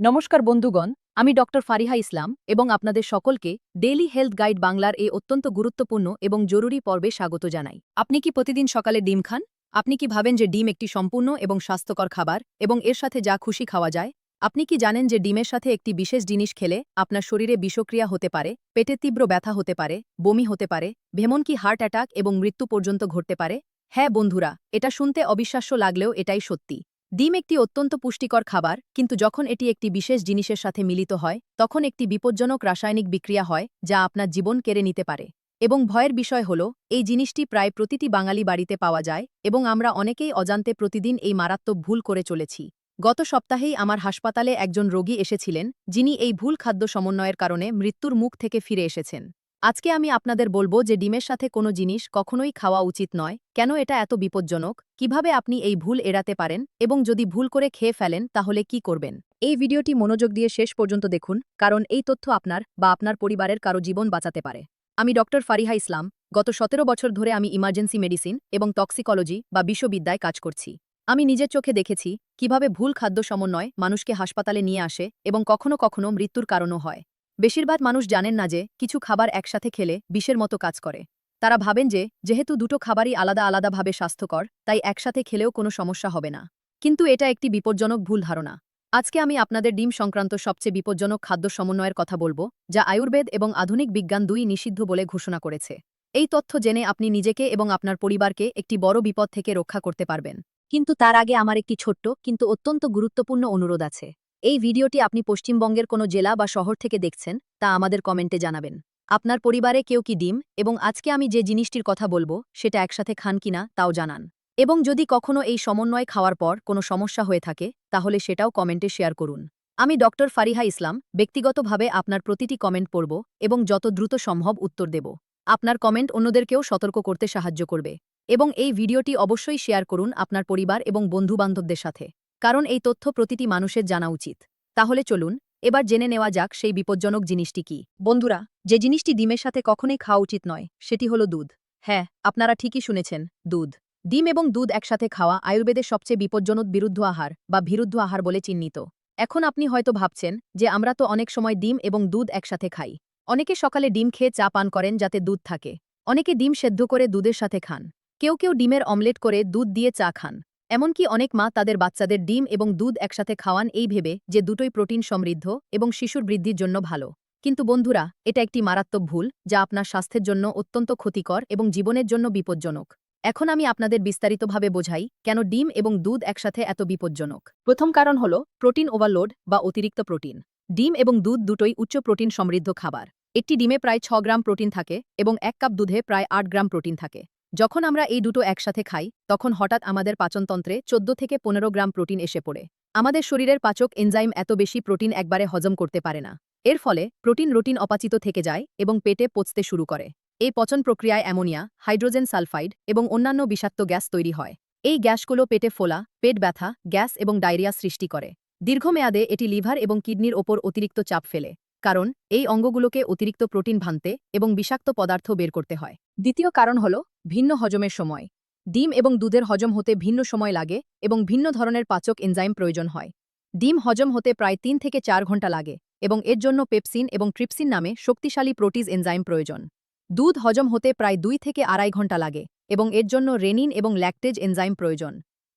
নমস্কার বন্ধুগণ, আমি ডক্টর ফারিহা ইসলাম এবং আপনাদের সকলকে ডেইলি হেলথ গাইড বাংলার এই অত্যন্ত গুরুত্বপূর্ণ এবং জরুরি পর্বে স্বাগত জানাই। আপনি কি প্রতিদিন সকালে ডিম খান? আপনি কি ভাবেন যে ডিম একটি সম্পূর্ণ এবং স্বাস্থ্যকর খাবার এবং এর সাথে যা খুশি খাওয়া যায়? আপনি কি জানেন যে ডিমের সাথে একটি বিশেষ জিনিস খেলে আপনার শরীরে বিষক্রিয়া হতে পারে, পেটে তীব্র ব্যথা হতে পারে, বমি হতে পারে ভেমন কি হার্ট অ্যাটাক এবং মৃত্যু পর্যন্ত ঘটতে পারে? হ্যাঁ বন্ধুরা, এটা শুনতে অবিশ্বাস্য লাগলেও এটাই সত্যি। ডিম একটি অত্যন্ত পুষ্টিকর খাবার, কিন্তু যখন এটি একটি বিশেষ জিনিসের সাথে মিলিত হয়, তখন একটি বিপজ্জনক রাসায়নিক বিক্রিয়া হয়, যা আপনার জীবন কেড়ে নিতে পারে। এবং ভয়ের বিষয় হল, এই জিনিসটি প্রায় প্রতিটি বাঙালি বাড়িতে পাওয়া যায়, এবং আমরা অনেকেই অজান্তে প্রতিদিন এই মারাত্মক ভুল করে চলেছি। গত সপ্তাহেই আমার হাসপাতালে একজন রোগী এসেছিলেন, যিনি এই ভুল খাদ্য সমন্বয়ের কারণে মৃত্যুর মুখ থেকে ফিরে এসেছেন। আজকে আমি আপনাদের বলব যে ডিমের সাথে কোনো জিনিস কখনোই খাওয়া উচিত নয়। কেন এটা এত বিপজ্জনক? কীভাবে আপনি এই ভুল এড়াতে পারেন? এবং যদি ভুল করে খেয়ে ফেলেন, তাহলে কি করবেন? এই ভিডিওটি মনোযোগ দিয়ে শেষ পর্যন্ত দেখুন, কারণ এই তথ্য আপনার বা আপনার পরিবারের কারও জীবন বাঁচাতে পারে। আমি ডক্টর ফারিহা ইসলাম, গত সতেরো বছর ধরে আমি ইমার্জেন্সি মেডিসিন এবং টক্সিকোলজি বা বিশ্ববিদ্যায় কাজ করছি। আমি নিজের চোখে দেখেছি কীভাবে ভুল খাদ্য সমন্বয় মানুষকে হাসপাতালে নিয়ে আসে এবং কখনো কখনো মৃত্যুর কারণও হয়। বেশিরভাগ মানুষ জানেন না যে, কিছু খাবার একসাথে খেলে বিষের মতো কাজ করে। তারা ভাবেন যে, যেহেতু দুটো খাবারই আলাদা আলাদাভাবে স্বাস্থ্যকর, তাই একসাথে খেলেও কোনো সমস্যা হবে না। কিন্তু এটা একটি বিপজ্জনক ভুল ধারণা। আজকে আমি আপনাদের ডিম সংক্রান্ত সবচেয়ে বিপজ্জনক খাদ্য সমন্বয়ের কথা বলব, যা আয়ুর্বেদ এবং আধুনিক বিজ্ঞান দুই নিষিদ্ধ বলে ঘোষণা করেছে। এই তথ্য জেনে আপনি নিজেকে এবং আপনার পরিবারকে একটি বড় বিপদ থেকে রক্ষা করতে পারবেন। কিন্তু তার আগে আমার একটি ছোট্ট, কিন্তু অত্যন্ত গুরুত্বপূর্ণ অনুরোধ আছে। এই ভিডিওটি আপনি পশ্চিমবঙ্গের কোনো জেলা বা শহর থেকে দেখছেন, তা আমাদের কমেন্টে জানাবেন। আপনার পরিবারে কেউ কি ডিম, এবং আজকে আমি যে জিনিসটির কথা বলব, সেটা একসাথে খান কিনা তাও জানান। এবং যদি কখনো এই সমন্বয় খাওয়ার পর কোনো সমস্যা হয়ে থাকে, তাহলে সেটাও কমেন্টে শেয়ার করুন। আমি ডক্টর ফারিহা ইসলাম, ব্যক্তিগতভাবে আপনার প্রতিটি কমেন্ট পড়ব, এবং যত দ্রুত সম্ভব উত্তর দেব। আপনার কমেন্ট অন্যদেরকেও সতর্ক করতে সাহায্য করবে। এবং এই ভিডিওটি অবশ্যই শেয়ার করুন আপনার পরিবার এবং বন্ধুবান্ধবদের সাথে। কারণ এই তথ্য প্রতিটি মানুষের জানা উচিত। তাহলে চলুন, এবার জেনে নেওয়া যাক সেই বিপজ্জনক জিনিসটি কি। বন্ধুরা, যে জিনিসটি ডিমের সাথে কখনোই খাওয়া উচিত নয়, সেটি হলো দুধ। হ্যাঁ আপনারা ঠিকই শুনেছেন, দুধ। ডিম এবং দুধ একসাথে খাওয়া আয়ুর্বেদের সবচেয়ে বিপজ্জনক বিরুদ্ধ আহার বা বিরুদ্ধ আহার বলে চিহ্নিত। এখন আপনি হয়তো ভাবছেন যে আমরা তো অনেক সময় ডিম এবং দুধ একসাথে খাই। অনেকে সকালে ডিম খেয়ে চা পান করেন যাতে দুধ থাকে। অনেকে ডিম সেদ্ধ করে দুধের সাথে খান। কেউ কেউ ডিমের অমলেট করে দুধ দিয়ে চা খান। এমনকি অনেক মা তাদের বাচ্চাদের ডিম এবং দুধ একসাথে খাওয়ান এই ভেবে যে দুটোই প্রোটিন সমৃদ্ধ এবং শিশুর বৃদ্ধির জন্য ভালো। কিন্তু বন্ধুরা, এটা একটি মারাত্মক ভুল যা আপনার স্বাস্থ্যের জন্য অত্যন্ত ক্ষতিকর এবং জীবনের জন্য বিপজ্জনক। এখন আমি আপনাদের বিস্তারিতভাবে বোঝাই কেন ডিম এবং দুধ একসাথে এত বিপজ্জনক। প্রথম কারণ হল প্রোটিন ওভারলোড বা অতিরিক্ত প্রোটিন। ডিম এবং দুধ দুটোই উচ্চ প্রোটিন সমৃদ্ধ খাবার। একটি ডিমে প্রায় ছ গ্রাম প্রোটিন থাকে এবং এক কাপ দুধে প্রায় আট গ্রাম প্রোটিন থাকে। যখন আমরা এই দুটো একসাথে খাই, তখন হঠাৎ আমাদের পাচনতন্ত্রে চোদ্দ থেকে পনেরো গ্রাম প্রোটিন এসে পড়ে। আমাদের শরীরের পাচক এনজাইম এত বেশি প্রোটিন একবারে হজম করতে পারে না। এর ফলে প্রোটিন রোটিন অপাচিত থেকে যায় এবং পেটে পচতে শুরু করে। এই পচন প্রক্রিয়ায় অ্যামোনিয়া, হাইড্রোজেন সালফাইড এবং অন্যান্য বিষাক্ত গ্যাস তৈরি হয়। এই গ্যাসগুলো পেটে ফোলা, পেট ব্যথা, গ্যাস এবং ডায়রিয়া সৃষ্টি করে। দীর্ঘমেয়াদে এটি লিভার এবং কিডনির ওপর অতিরিক্ত চাপ ফেলে। কারণ, এই অঙ্গগুলোকে অতিরিক্ত প্রোটিন ভাঙতে এবং বিষাক্ত পদার্থ বের করতে হয়। দ্বিতীয় কারণ হল, ভিন্ন হজমের সময়। ডিম এবং দুধের হজম হতে ভিন্ন সময় লাগে এবং ভিন্ন ধরনের পাচক এনজাইম প্রয়োজন হয়। ডিম হজম হতে প্রায় তিন থেকে চার ঘণ্টা লাগে এবং এর জন্য পেপসিন এবং ট্রিপসিন নামে শক্তিশালী প্রোটিজ এনজাইম প্রয়োজন। দুধ হজম হতে প্রায় দুই থেকে আড়াই ঘণ্টা লাগে এবং এর জন্য রেনিন এবং ল্যাকটেজ এনজাইম প্রয়োজন।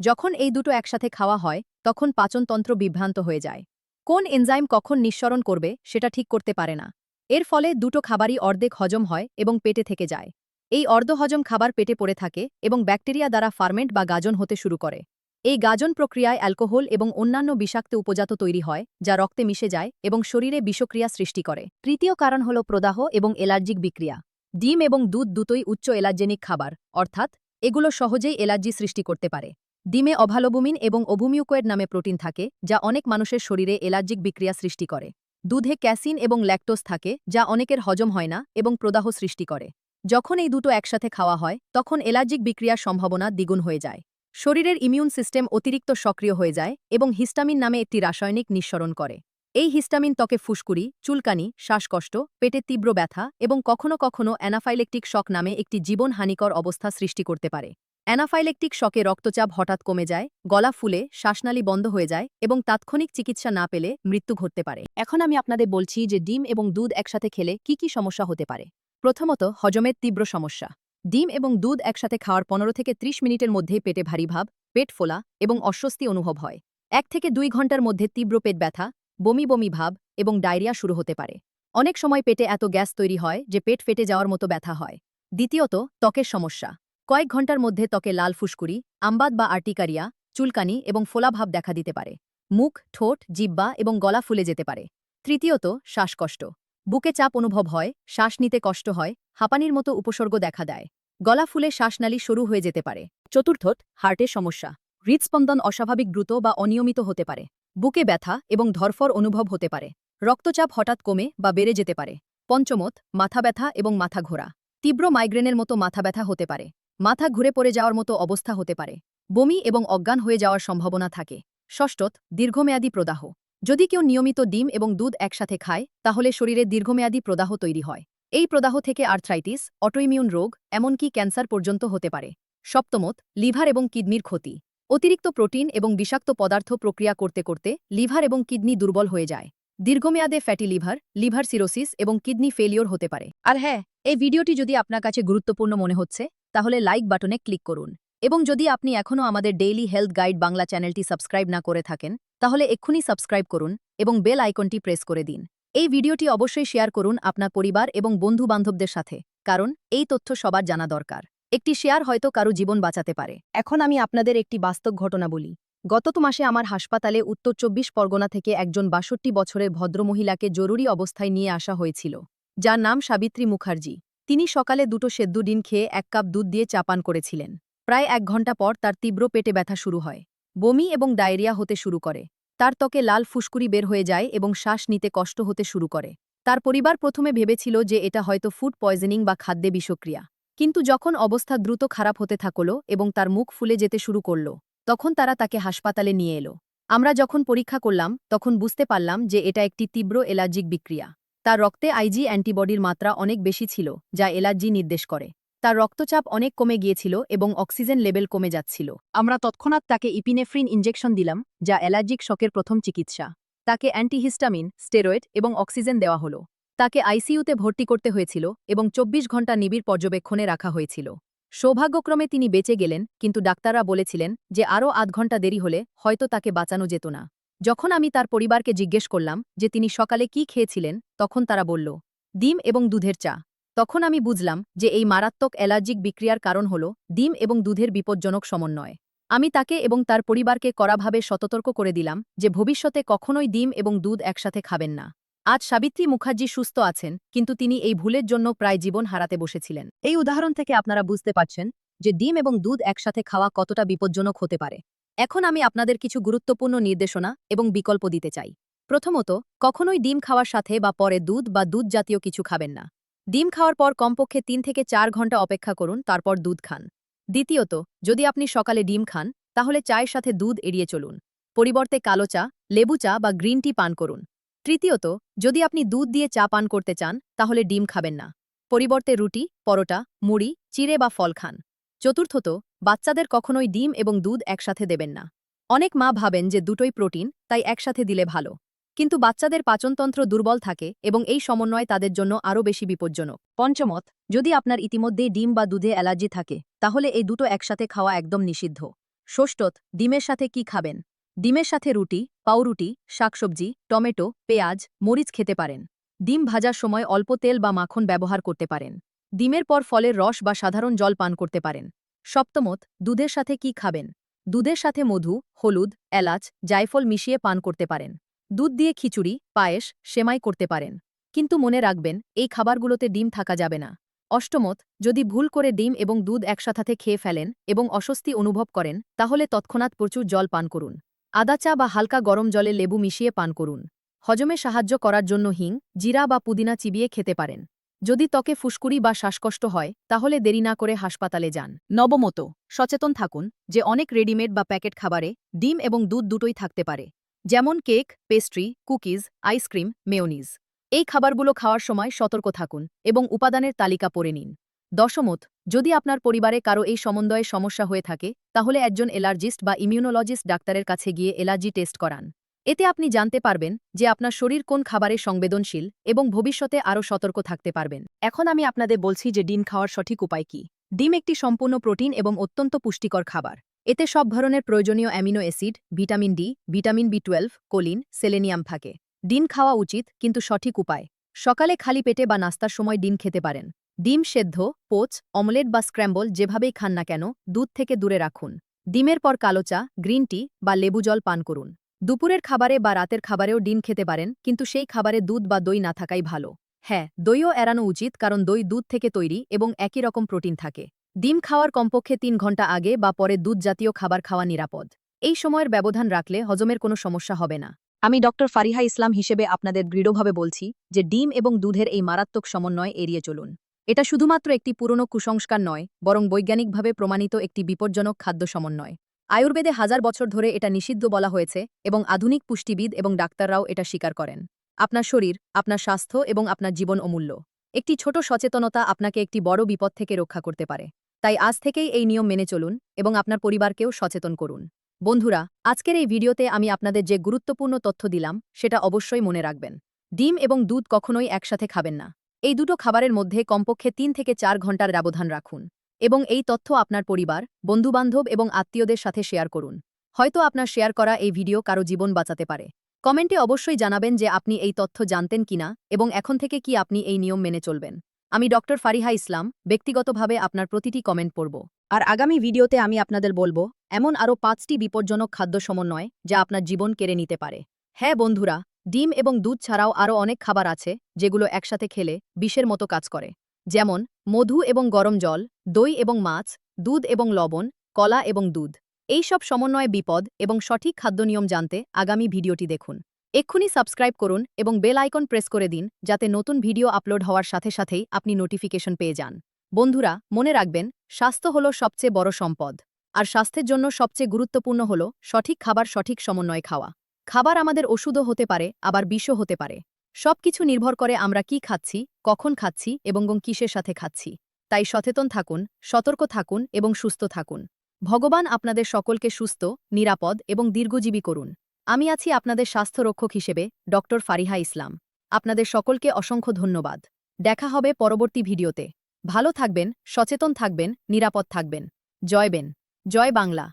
যখন এই দুটো একসাথে খাওয়া হয়, তখন পাচনতন্ত্র বিভ্রান্ত হয়ে যায়। কোন এনজাইম কখন নিঃসরণ করবে সেটা ঠিক করতে পারে না। এর ফলে দুটো খাবারই অর্ধেক হজম হয় এবং পেটে থেকে যায়। এই অর্ধহজম খাবার পেটে পড়ে থাকে এবং ব্যাকটেরিয়া দ্বারা ফার্মেন্ট বা গাজন হতে শুরু করে। এই গাজন প্রক্রিয়ায় অ্যালকোহল এবং অন্যান্য বিষাক্ত উপজাত তৈরি হয়, যা রক্তে মিশে যায় এবং শরীরে বিষক্রিয়া সৃষ্টি করে। তৃতীয় কারণ হল প্রদাহ এবং এলার্জিক বিক্রিয়া। ডিম এবং দুধ দুটোই উচ্চ এলার্জেনিক খাবার, অর্থাৎ এগুলো সহজেই এলার্জি সৃষ্টি করতে পারে। ডিমে অভালোবুমিন এবং ওভুমিউকোয়েড নামে প্রোটিন থাকে, যা অনেক মানুষের শরীরে এলার্জিক বিক্রিয়া সৃষ্টি করে। দুধে ক্যাসিন এবং ল্যাকটোস থাকে, যা অনেকের হজম হয় না এবং প্রদাহ সৃষ্টি করে। যখন এই দুটো একসাথে খাওয়া হয়, তখন এলার্জিক বিক্রিয়ার সম্ভাবনা দ্বিগুণ হয়ে যায়। শরীরের ইমিউন সিস্টেম অতিরিক্ত সক্রিয় হয়ে যায় এবং হিস্টামিন নামে একটি রাসায়নিক নিঃসরণ করে। এই হিস্টামিন ত্বকে ফুসকুড়ি, চুলকানি, শ্বাসকষ্ট, পেটে তীব্র ব্যথা এবং কখনো কখনো অ্যানাফাইলেকটিক শক নামে একটি জীবনহানিকর অবস্থা সৃষ্টি করতে পারে। অ্যানাফাইলেকটিক শকে রক্তচাপ হঠাৎ কমে যায়, গলা ফুলে, শ্বাসনালী বন্ধ হয়ে যায় এবং তাৎক্ষণিক চিকিৎসা না পেলে মৃত্যু ঘটতে পারে। এখন আমি আপনাদের বলছি যে ডিম এবং দুধ একসাথে খেলে কি কি সমস্যা হতে পারে। প্রথমত, হজমের তীব্র সমস্যা। ডিম এবং দুধ একসাথে খাওয়ার পনেরো থেকে ৩০ মিনিটের মধ্যেই পেটে ভারী ভাব, পেট ফোলা এবং অস্বস্তি অনুভব হয়। এক থেকে দুই ঘণ্টার মধ্যে তীব্র পেট ব্যথা, বমি বমি ভাব এবং ডায়রিয়া শুরু হতে পারে। অনেক সময় পেটে এত গ্যাস তৈরি হয় যে পেট ফেটে যাওয়ার মতো ব্যথা হয়। দ্বিতীয়ত, ত্বকের সমস্যা। কয়েক ঘণ্টার মধ্যে ত্বকে লাল ফুসকুড়ি, আম্বাদ বা আর্টিকারিয়া, চুলকানি এবং ফোলাভাব দেখা দিতে পারে। মুখ, ঠোঁট জিব্বা এবং গলা ফুলে যেতে পারে। তৃতীয়ত, শ্বাসকষ্ট। বুকে চাপ অনুভব হয়, শ্বাস নিতে কষ্ট হয়, হাঁপানির মতো উপসর্গ দেখা দেয়। গলা ফুলে শ্বাসনালী শুরু হয়ে যেতে পারে। চতুর্থত হার্টের সমস্যা। হৃদস্পন্দন অস্বাভাবিক দ্রুত বা অনিয়মিত হতে পারে। বুকে ব্যথা এবং ধরফর অনুভব হতে পারে। রক্তচাপ হঠাৎ কমে বা বেড়ে যেতে পারে। পঞ্চমত, মাথা ব্যথা এবং মাথা ঘোরা। তীব্র মাইগ্রেনের মতো মাথা ব্যথা হতে পারে। মাথা ঘুরে পড়ে যাওয়ার মতো অবস্থা হতে পারে। বমি এবং অজ্ঞান হয়ে যাওয়ার সম্ভাবনা থাকে। ষষ্ঠত, দীর্ঘমেয়াদী প্রদাহ। যদি কেউ নিয়মিত ডিম এবং দুধ একসাথে খায়, তাহলে শরীরে দীর্ঘমেয়াদী প্রদাহ তৈরি হয়। এই প্রদাহ থেকে আর্থ্রাইটিস, অটোইমিউন রোগ, এমনকি ক্যান্সার পর্যন্ত হতে পারে। সপ্তমত, লিভার এবং কিডনির ক্ষতি। অতিরিক্ত প্রোটিন এবং বিষাক্ত পদার্থ প্রক্রিয়া করতে করতে লিভার এবং কিডনি দুর্বল হয়ে যায়। দীর্ঘমেয়াদে ফ্যাটি লিভার লিভার সিরোসিস এবং কিডনি ফেলিওর হতে পারে। আর হ্যাঁ এই ভিডিওটি যদি আপনার কাছে গুরুত্বপূর্ণ মনে হচ্ছে তাহলে লাইক বাটনে ক্লিক করুন। এবং যদি আপনি এখনও আমাদের ডেইলি হেলথ গাইড বাংলা চ্যানেলটি সাবস্ক্রাইব না করে থাকেন, তাহলে এক্ষুনি সাবস্ক্রাইব করুন এবং বেল আইকনটি প্রেস করে দিন। এই ভিডিওটি অবশ্যই শেয়ার করুন আপনার পরিবার এবং বন্ধু বান্ধবদের সাথে, কারণ এই তথ্য সবার জানা দরকার। একটি শেয়ার হয়তো কারও জীবন বাঁচাতে পারে। এখন আমি আপনাদের একটি বাস্তব ঘটনা বলি। গত মাসে আমার হাসপাতালে উত্তর চব্বিশ পরগনা থেকে একজন বাষট্টি বছরের ভদ্রমহিলাকে জরুরি অবস্থায় নিয়ে আসা হয়েছিল, যার নাম সাবিত্রী মুখার্জি। তিনি সকালে দুটো সেদ্ধ ডিম খেয়ে এক কাপ দুধ দিয়ে চাপান করেছিলেন। প্রায় এক ঘণ্টা পর তার তীব্র পেটে ব্যথা শুরু হয়। বমি এবং ডায়রিয়া হতে শুরু করে। তার ত্বকে লাল ফুসকুরি বের হয়ে যায় এবং শ্বাস নিতে কষ্ট হতে শুরু করে। তার পরিবার প্রথমে ভেবেছিল যে এটা হয়তো ফুড পয়জনিং বা খাদ্যে বিষক্রিয়া। কিন্তু যখন অবস্থা দ্রুত খারাপ হতে থাকল এবং তার মুখ ফুলে যেতে শুরু করল, তখন তারা তাকে হাসপাতালে নিয়ে এলো। আমরা যখন পরীক্ষা করলাম, তখন বুঝতে পারলাম যে এটা একটি তীব্র এলার্জিক বিক্রিয়া। তার রক্তে আইজি অ্যান্টিবডির মাত্রা অনেক বেশি ছিল, যা এলার্জি নির্দেশ করে। তার রক্তচাপ অনেক কমে গিয়েছিল এবং অক্সিজেন লেভেল কমে যাচ্ছিল। আমরা তৎক্ষণাৎ তাকে ইপিনেফ্রিন ইঞ্জেকশন দিলাম, যা অ্যালার্জিক শকের প্রথম চিকিৎসা। তাকে অ্যান্টিহিস্টামিন, স্টেরয়েড এবং অক্সিজেন দেওয়া হলো। তাকে আইসিইউতে ভর্তি করতে হয়েছিল এবং ২৪ ঘণ্টা নিবিড় পর্যবেক্ষণে রাখা হয়েছিল। সৌভাগ্যক্রমে তিনি বেঁচে গেলেন, কিন্তু ডাক্তাররা বলেছিলেন যে আরও আধ ঘণ্টা দেরি হলে হয়তো তাকে বাঁচানো যেত না। যখন আমি তার পরিবারকে জিজ্ঞেস করলাম যে তিনি সকালে কি খেয়েছিলেন, তখন তারা বলল, ডিম এবং দুধের চা। তখন আমি বুঝলাম যে এই মারাত্মক অ্যালার্জিক বিক্রিয়ার কারণ হল ডিম এবং দুধের বিপজ্জনক সমন্বয়। আমি তাকে এবং তার পরিবারকে কড়াভাবে সততর্ক করে দিলাম যে ভবিষ্যতে কখনোই ডিম এবং দুধ একসাথে খাবেন না। আজ সাবিত্রী মুখার্জি সুস্থ আছেন, কিন্তু তিনি এই ভুলের জন্য প্রায় জীবন হারাতে বসেছিলেন। এই উদাহরণ থেকে আপনারা বুঝতে পারছেন যে ডিম এবং দুধ একসাথে খাওয়া কতটা বিপজ্জনক হতে পারে। এখন আমি আপনাদের কিছু গুরুত্বপূর্ণ নির্দেশনা এবং বিকল্প দিতে চাই। প্রথমত, কখনোই ডিম খাওয়ার সাথে বা পরে দুধ বা দুধ জাতীয় কিছু খাবেন না। ডিম খাওয়ার পর কমপক্ষে তিন থেকে চার ঘণ্টা অপেক্ষা করুন, তারপর দুধ খান। দ্বিতীয়ত, যদি আপনি সকালে ডিম খান, তাহলে চায়ের সাথে দুধ এড়িয়ে চলুন। পরিবর্তে কালো চা, লেবু চা বা গ্রিন টি পান করুন। তৃতীয়ত, যদি আপনি দুধ দিয়ে চা পান করতে চান, তাহলে ডিম খাবেন না। পরিবর্তে রুটি, পরোটা, মুড়ি, চিড়ে বা ফল খান। চতুর্থত বাচ্চাদের কখনোই ডিম এবং দুধ একসাথে দেবেন না। অনেক মা ভাবেন যে দুটোই প্রোটিন, তাই একসাথে দিলে ভালো। কিন্তু বাচ্চাদের পাচনতন্ত্র দুর্বল থাকে এবং এই সমন্বয় তাদের জন্য আরও বেশি বিপজ্জনক। পঞ্চমত, যদি আপনার ইতিমধ্যে ডিম বা দুধে অ্যালার্জি থাকে, তাহলে এই দুটো একসাথে খাওয়া একদম নিষিদ্ধ। ষষ্ঠত, ডিমের সাথে কি খাবেন? ডিমের সাথে রুটি, পাউরুটি, শাকসবজি, টমেটো, পেঁয়াজ, মরিচ খেতে পারেন। ডিম ভাজার সময় অল্প তেল বা মাখন ব্যবহার করতে পারেন। ডিমের পর ফলের রস বা সাধারণ জল পান করতে পারেন। সপ্তমত, দুধের সাথে কি খাবেন? দুধের সাথে মধু, হলুদ, এলাচ, জায়ফল মিশিয়ে পান করতে পারেন। দুধ দিয়ে খিচুড়ি, পায়েস, সেমাই করতে পারেন। কিন্তু মনে রাখবেন, এই খাবারগুলোতে ডিম থাকা যাবে না। অষ্টমত, যদি ভুল করে ডিম এবং দুধ একসাথে খেয়ে ফেলেন এবং অস্বস্তি অনুভব করেন, তাহলে তৎক্ষণাৎ প্রচুর জল পান করুন। আদা চা বা হালকা গরম জলে লেবু মিশিয়ে পান করুন। হজমে সাহায্য করার জন্য হিং, জিরা বা পুদিনা চিবিয়ে খেতে পারেন। যদি ত্বকে ফুসকুড়ি বা শ্বাসকষ্ট হয়, তাহলে দেরি না করে হাসপাতালে যান। নবমত, সচেতন থাকুন যে অনেক রেডিমেড বা প্যাকেট খাবারে ডিম এবং দুধ দুটোই থাকতে পারে, যেমন cake, pastry, cookies ice cream mayonnaise. এই খাবারগুলো খাওয়ার সময় সতর্ক থাকুন এবং উপাদানের তালিকা পড়ে নিন। দশমত, যদি আপনার পরিবারে কারও এই সমন্বয়ে সমস্যা হয়ে থাকে, তাহলে একজন এলার্জিস্ট বা ইমিউনোলজিস্ট ডাক্তারের কাছে গিয়ে এলার্জি টেস্ট করান। এতে আপনি জানতে পারবেন যে আপনার শরীর কোন খাবারে সংবেদনশীল এবং ভবিষ্যতে আরও সতর্ক থাকতে পারবেন। এখন আমি আপনাদের বলছি যে ডিম খাওয়ার সঠিক উপায় কি। ডিম একটি সম্পূর্ণ প্রোটিন এবং অত্যন্ত পুষ্টিকর খাবার। এতে সব ধরনের প্রয়োজনীয় amino acid, vitamin D, vitamin B twelve, choline, selenium থাকে। ডিম খাওয়া উচিত, কিন্তু সঠিক উপায়। সকালে খালি পেটে বা নাস্তার সময় ডিম খেতে পারেন। ডিম সেদ্ধ, পোচ, অমলেট বা স্ক্র্যাম্বল যেভাবেই খান না কেন, দুধ থেকে দূরে রাখুন। ডিমের পর কালো চা, গ্রিন টি বা লেবু জল পান করুন। দুপুরের খাবারে বা রাতের খাবারেও ডিম খেতে পারেন, কিন্তু সেই খাবারে দুধ বা দই না থাকাই ভালো। হ্যাঁ দইও এড়ানো উচিত, কারণ দই দুধ থেকে তৈরি এবং একই রকম প্রোটিন থাকে। ডিম খাওয়ার কমপক্ষে তিন ঘণ্টা আগে বা পরে দুধ জাতীয় খাবার খাওয়া নিরাপদ। এই সময়ের ব্যবধান রাখলে হজমের কোনো সমস্যা হবে না। আমি ডক্টর ফারিহা ইসলাম হিসেবে আপনাদের দৃঢ়ভাবে বলছি যে ডিম এবং দুধের এই মারাত্মক সমন্বয় এড়িয়ে চলুন। এটা শুধুমাত্র একটি পুরনো কুসংস্কার নয়, বরং বৈজ্ঞানিকভাবে প্রমাণিত একটি বিপজ্জনক খাদ্য সমন্বয়। আয়ুর্বেদে হাজার বছর ধরে এটা নিষিদ্ধ বলা হয়েছে এবং আধুনিক পুষ্টিবিদ এবং ডাক্তাররাও এটা স্বীকার করেন। আপনার শরীর, আপনার স্বাস্থ্য এবং আপনার জীবন অমূল্য। একটি ছোট সচেতনতা আপনাকে একটি বড় বিপদ থেকে রক্ষা করতে পারে। তাই আজ থেকেই এই নিয়ম মেনে চলুন এবং আপনার পরিবারকেও সচেতন করুন। বন্ধুরা, আজকের এই ভিডিওতে আমি আপনাদের যে গুরুত্বপূর্ণ তথ্য দিলাম, সেটা অবশ্যই মনে রাখবেন। ডিম এবং দুধ কখনোই একসাথে খাবেন না। এই দুটো খাবারের মধ্যে কমপক্ষে তিন থেকে চার ঘণ্টার ব্যবধান রাখুন। এবং এই তথ্য আপনার পরিবার, বন্ধুবান্ধব এবং আত্মীয়দের সাথে শেয়ার করুন। হয়তো আপনার শেয়ার করা এই ভিডিও কারও জীবন বাঁচাতে পারে। কমেন্টে অবশ্যই জানাবেন যে আপনি এই তথ্য জানতেন কিনা এবং এখন থেকে কি আপনি এই নিয়ম মেনে চলবেন। আমি ডক্টর ফারিহা ইসলাম, ব্যক্তিগতভাবে আপনার প্রতিটি কমেন্ট পড়ব। আর আগামী ভিডিওতে আমি আপনাদের বলব, এমন আরও পাঁচটি বিপজ্জনক খাদ্য সমন্বয় যা আপনার জীবন কেড়ে নিতে পারে। হ্যাঁ বন্ধুরা, ডিম এবং দুধ ছাড়াও আরও অনেক খাবার আছে, যেগুলো একসাথে খেলে বিষের মতো কাজ করে। যেমন, মধু এবং গরম জল, দই এবং মাছ, দুধ এবং লবণ, কলা এবং দুধ। এই সব সমন্বয়ে বিপদ এবং সঠিক খাদ্য নিয়ম জানতে আগামী ভিডিওটি দেখুন। এক্ষুনি সাবস্ক্রাইব করুন এবং বেল আইকন প্রেস করে দিন যাতে নতুন ভিডিও আপলোড হওয়ার সাথে সাথেই আপনি নোটিফিকেশন পেয়ে যান। বন্ধুরা, মনে রাখবেন, স্বাস্থ্য হল সবচেয়ে বড় সম্পদ। আর স্বাস্থ্যের জন্য সবচেয়ে গুরুত্বপূর্ণ হল সঠিক খাবার সঠিক সমন্বয়ে খাওয়া। খাবার আমাদের ওষুধও হতে পারে, আবার বিষও হতে পারে। সবকিছু নির্ভর করে আমরা কি খাচ্ছি, কখন খাচ্ছি এবং কিসের সাথে খাচ্ছি। তাই সচেতন থাকুন, সতর্ক থাকুন এবং সুস্থ থাকুন। ভগবান আপনাদের সকলকে সুস্থ, নিরাপদ এবং দীর্ঘজীবী করুন। আমি আছি আপনাদের স্বাস্থ্য রক্ষক হিসেবে, ডক্টর ফারিহা ইসলাম। আপনাদের সকলকে অসংখ্য ধন্যবাদ। দেখা হবে পরবর্তী ভিডিওতে। ভালো থাকবেন, সচেতন থাকবেন, নিরাপদ থাকবেন। জয় বেন। জয় বাংলা।